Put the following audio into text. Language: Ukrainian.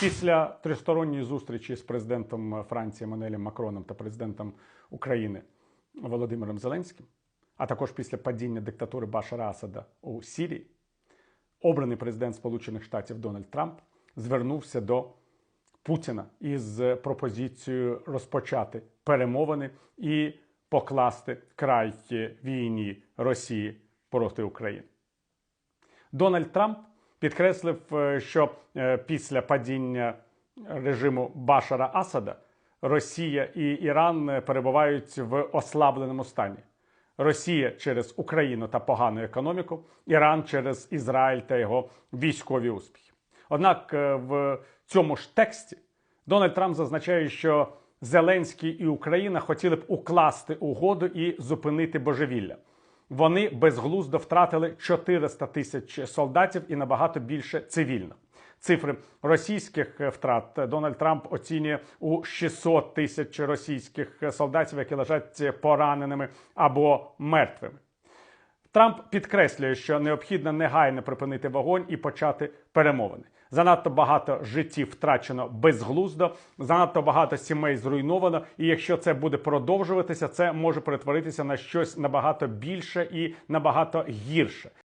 Після тристоронньої зустрічі з президентом Франції Еммануелем Макроном та президентом України Володимиром Зеленським, а також після падіння диктатури Башара Асада у Сірії, обраний президент Сполучених Штатів Дональд Трамп звернувся до Путіна із пропозицією розпочати перемовини і покласти край війні Росії проти України. Дональд Трамп підкреслив, е, що е, після падіння режиму Башара Асада Росія і Іран е, перебувають в ослабленому стані. Росія через Україну та погану економіку, Іран через Ізраїль та його військові успіхи. Однак в цьому ж тексті Дональд Трамп зазначає, що Зеленський і Україна хотіли б укласти угоду і зупинити божевілля. Вони безглуздо втратили 400 тисяч солдатів і набагато більше цивільно. Цифри російських втрат Дональд Трамп оцінює у 600 тисяч російських солдатів, які лежать пораненими або мертвими. Трамп підкреслює, що необхідно негайно припинити вогонь і почати перемовини. Занадто багато життів втрачено безглуздо, занадто багато сімей зруйновано. І якщо це буде продовжуватися, це може перетворитися на щось набагато більше і набагато гірше.